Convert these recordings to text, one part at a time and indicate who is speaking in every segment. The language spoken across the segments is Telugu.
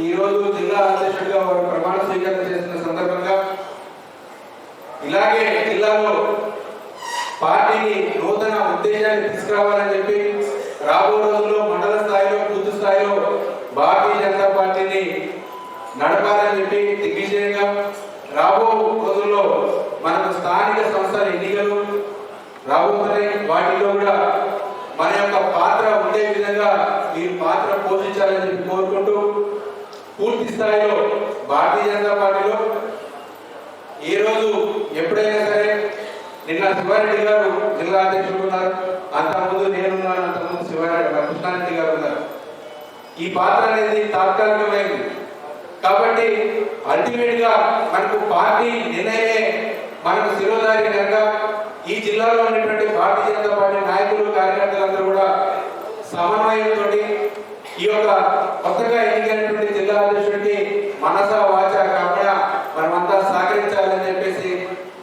Speaker 1: ఈ రోజు జిల్లా అధ్యక్షుడిగా వారు ప్రమాణ స్వీకారం చేసిన సందర్భంగా ఇలాగే జిల్లాలో పార్టీని నూతన ఉద్దేశాన్ని తీసుకురావాలని చెప్పి రాబో రోజుల్లో మండల స్థాయిలో బూత్ స్థాయిలో భారతీయ జనతా పార్టీని నడపాలని చెప్పి దిగ్విజయంగా రాబో రోజుల్లో మనకు స్థానిక సంస్థల ఎన్నికలు రాబోతున్నాయి. వాటిలో కూడా మన యొక్క పాత్ర ఉండే విధంగా మీరు పాత్ర పోషించాలని చెప్పి కోరుకుంటూ స్థాయిలో భారతీయ జనతా పార్టీలో ఈ రోజు ఎప్పుడైనా సరే నిన్న శివారెడ్డి గారు జిల్లా అధ్యక్షులు ఉన్నారు. అంతకుముందు నేనున్నాను అంతకుముందు శివారెడ్డి కృష్ణారెడ్డి గారు ఉన్నారు. ఈ పాత్ర అనేది తాత్కాలికమైంది. కాబట్టి అల్టిమేట్గా మనకు పార్టీ నిర్ణయమే మనకు శిరోధారి కనుక ఈ జిల్లాలో ఉన్నటువంటి భారతీయ జనతా పార్టీ నాయకులు కార్యకర్తలందరూ కూడా సమన్వయంతో ఈ యొక్క కొత్తగా ఎన్నికైనటువంటి జిల్లా అధ్యక్షుడికి మనస వాచ కాకుండా మనమంతా సహకరించాలని చెప్పేసి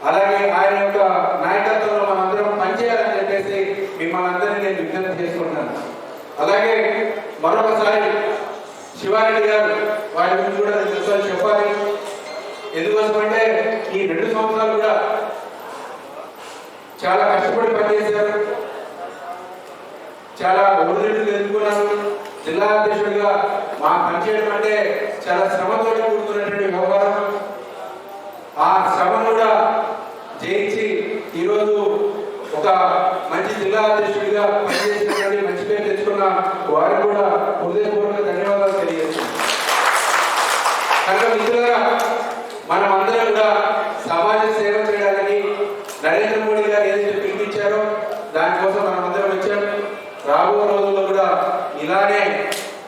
Speaker 1: అలాగే ఆయన యొక్క నాయకత్వంలో మనందరం పనిచేయాలని చెప్పేసి మిమ్మల్ని అందరినీ నేను విజ్ఞప్తి చేసుకుంటాను అలాగే మరొకసారి శివారెడ్డి గారు వారి గురించి కూడా రెండు చెప్పాలి. ఎందుకోసమంటే ఈ రెండు సంవత్సరాలు కూడా చాలా కష్టపడి పనిచేశారు. చాలా ఒడిదుడుకులు ఎదుర్కొన్నారు. జిల్లా అధ్యక్షుడిగా మా పనిచేయడం అంటే చాలా శ్రమతో కూడుకున్నటువంటి వ్యవహారం. ఆ శ్రమను కూడా జయించి ఈరోజు ఒక మంచి జిల్లా అధ్యక్షుడిగా పనిచేసినటువంటి మంచి పేరు తెచ్చుకున్న వారికి కూడా హృదయపూర్వక ధన్యవాదాలు తెలియజేస్తున్నాను కనుక మిత్రులుగా మనం అందరం కూడా సమాజ సేవ చేయడానికి నరేంద్ర మోడీ గారు ఏదైతే పిలిపించారో దానికోసం మనం అందరం వచ్చాం. రాబో రోజుల్లో కూడా ఇలానే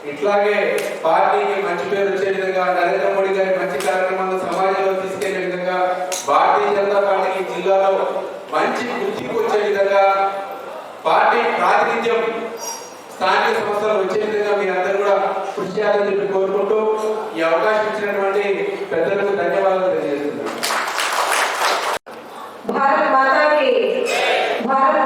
Speaker 1: ఇట్లాగే పార్టీకి మంచి పేరు వచ్చే విధంగా నరేంద్ర మోడీ గారి మంచి కార్యక్రమాలు సమాజంలో తీసుకెళ్ళే విధంగా భారతీయ జనతా పార్టీకి జిల్లాలో మంచి గుర్తింపు వచ్చే విధంగా పార్టీ ప్రాతినిధ్యం స్థానిక సంస్థలు వచ్చే విధంగా మీ అందరూ కూడా కృషి చేయాలని చెప్పి కోరుకుంటూ ఈ అవకాశం ఇచ్చినటువంటి పెద్దలకు ధన్యవాదాలు తెలియజేస్తున్నాను.
Speaker 2: భారత్ మాతాకి భారత్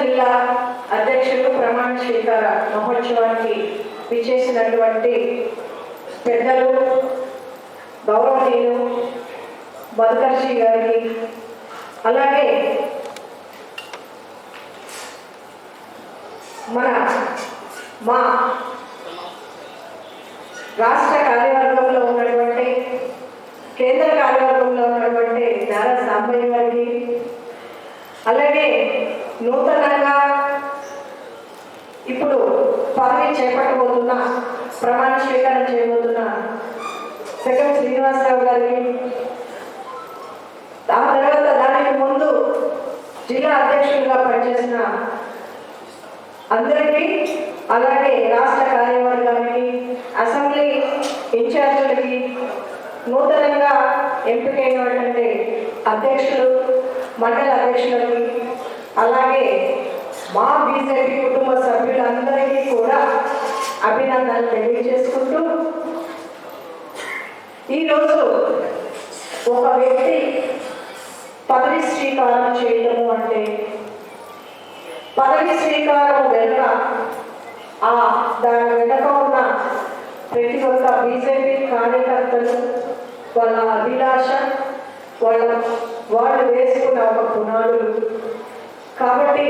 Speaker 2: జిల్లా అధ్యక్షులు ప్రమాణ స్వీకార మహోత్సవానికి విచ్చేసినటువంటి పెద్దలు గౌరవనీయులు మధుకర్షి గారికి అలాగే మన మా రాష్ట్ర కార్యవర్గంలో ఉన్నటువంటి కేంద్ర కార్యవర్గంలో ఉన్నటువంటి నారా సాంబయ్య గారికి అలాగే నూతనంగా ఇప్పుడు పదవి చేపట్టబోతున్న ప్రమాణ స్వీకారం చేయబోతున్న సెకండ్ శ్రీనివాసరావు గారికి ఆ తర్వాత దానికి ముందు జిల్లా అధ్యక్షులుగా పనిచేసిన అందరికీ అలాగే రాష్ట్ర కార్యవర్గానికి అసెంబ్లీ ఇన్ఛార్జీలకి నూతనంగా ఎంపికైనటువంటి అధ్యక్షులు మండల అధ్యక్షులకి అలాగే మా బీజేపీ కుటుంబ సభ్యులందరికీ కూడా అభినందనలు తెలియజేసుకుంటూ ఈరోజు ఒక వ్యక్తి పదవి స్వీకారం చేయడము అంటే పదవి స్వీకారం వెనుక ఆ దాని వెనుక ఉన్న ప్రతి ఒక్క బీజేపీ కార్యకర్తలు వాళ్ళ అభిలాష వాళ్ళ వాళ్ళు వేసుకున్న ఒక పునాదులు. కాబట్టి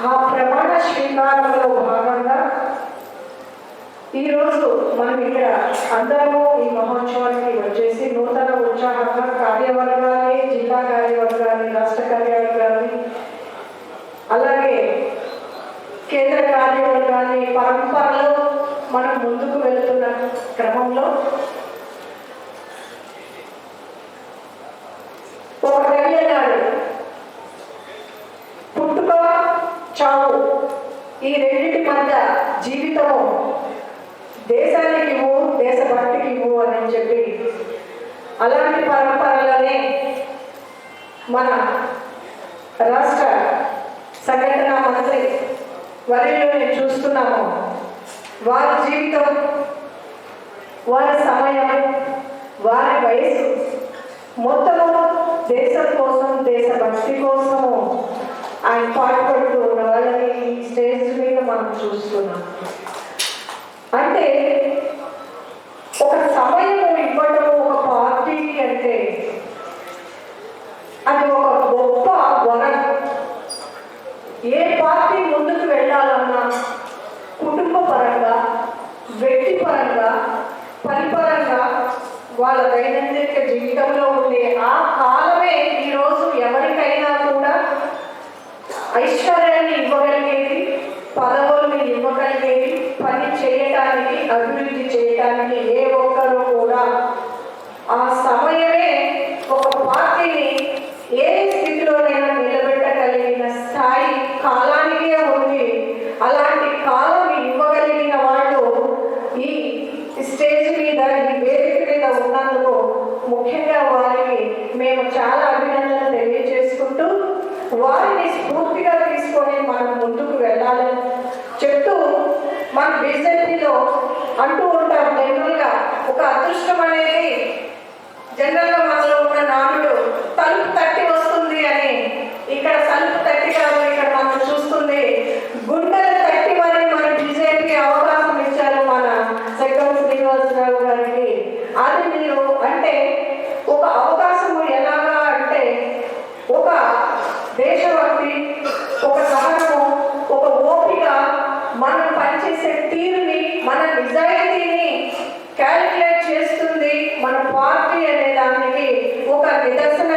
Speaker 2: ఆ ప్రమాణ స్వీకారంలో భాగంగా ఈరోజు మనం ఇక్కడ అందరము ఈ మహోత్సవానికి వచ్చేసి నూతన ఉత్సాహంగా కార్యవర్గాన్ని జిల్లా కార్యవర్గాన్ని రాష్ట్ర కార్యవర్గాన్ని అలాగే కేంద్ర కార్యవర్గాన్ని పరంపరలో మనం ముందుకు వెళ్తున్న క్రమంలో ఒక కవి ఈ రెండింటి మధ్య జీవితము దేశానికి ఇవ్వు దేశభక్తికి ఇవ్వు అని చెప్పి అలాంటి పరంపరలోనే మన రాష్ట్ర సంఘటన మంత్రి వరిలో చూస్తున్నాము. వారి జీవితం వారి సమయం వారి వయసు మొత్తము దేశం కోసం దేశభక్తి కోసము ఆయన పాటుపడుతూ ఉన్న వాళ్ళని స్టేజ్ మీద మనం చూస్తున్నాం. అంటే ఒక సమయం ఇవ్వడం ఒక పార్టీకి అంటే అది ఒక గొప్ప వరం. ఏ పార్టీ ముందుకు వెళ్ళాలన్నా కుటుంబ పరంగా వ్యక్తిపరంగా పరంగా వాళ్ళ దైనందిక జీవితంలో ఉండే ఆ కాలమే ఈరోజు ఎవరికైనా కూడా ఐశ్వర్యాన్ని ఇవ్వగలిగేది పదవుల్ని ఇవ్వగలిగేది పని చేయటానికి అభివృద్ధి చేయటానికి ఏ ఒక్కరూ కూడా ఆ సమయమే ఒక పార్టీని ఏ స్థితిలోనైనా నిలబెట్టగలిగిన స్థాయి కాలానికే ఉంది. అలాంటి కాలం ఇవ్వగలిగిన వాళ్ళు ఈ స్టేజ్ మీద ఈ వేదిక మీద ఉన్నందుకు ముఖ్యంగా వారికి మేము చాలా అభినందనలు తెలియజేసుకుంటూ వారు అంటూ ఉంటాం జనరల్గా ఒక అదృష్టం అనేది జనరల్గా మనలో ఉన్న నానుడు తలుపు తట్టి వస్తుంది అని ఇక్కడ తలుపు తట్టి కాదు ఇక్కడ మనం చూస్తుంది. గుండెలు తట్టి మరి మన బీజేపీకి అవకాశం ఇచ్చారు మన సెక్కం శ్రీనివాసరావు గారికి. అది మీరు అంటే ఒక అవకాశము ఎలాగా అంటే ఒక దేశభక్తి ఒక సహనము మనం పనిచేసే తీరుని మన నిజాయితీని క్యాలిక్యులేట్ చేస్తుంది మన పార్టీ అనే దానికి ఒక నిదర్శనంగా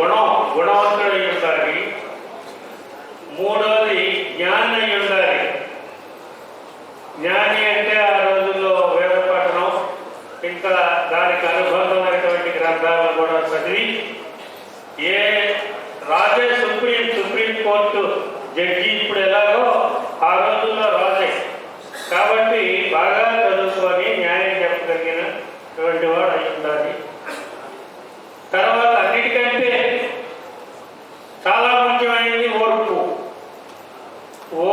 Speaker 3: గుణం గుణవంతుడై ఉండాలి. మూడోది జ్ఞానం అయి ఉండాలి. జ్ఞాని అంటే ఆ రోజుల్లో వేద పఠనం ఇంకా దానికి అనుబంధమైనటువంటి గ్రంథాలను కూడా చదివి ఏ రాజే సుప్రీం సుప్రీం కోర్టు జడ్జి ఇప్పుడు ఎలాగో ఆ రోజుల్లో రాజే. కాబట్టి బాగా చదువుకొని న్యాయం చెప్పగలిగినటువంటి వాడు అయి ఉండాలి. తర్వాత చాలా ముఖ్యమైనది ఓర్పు. ఓ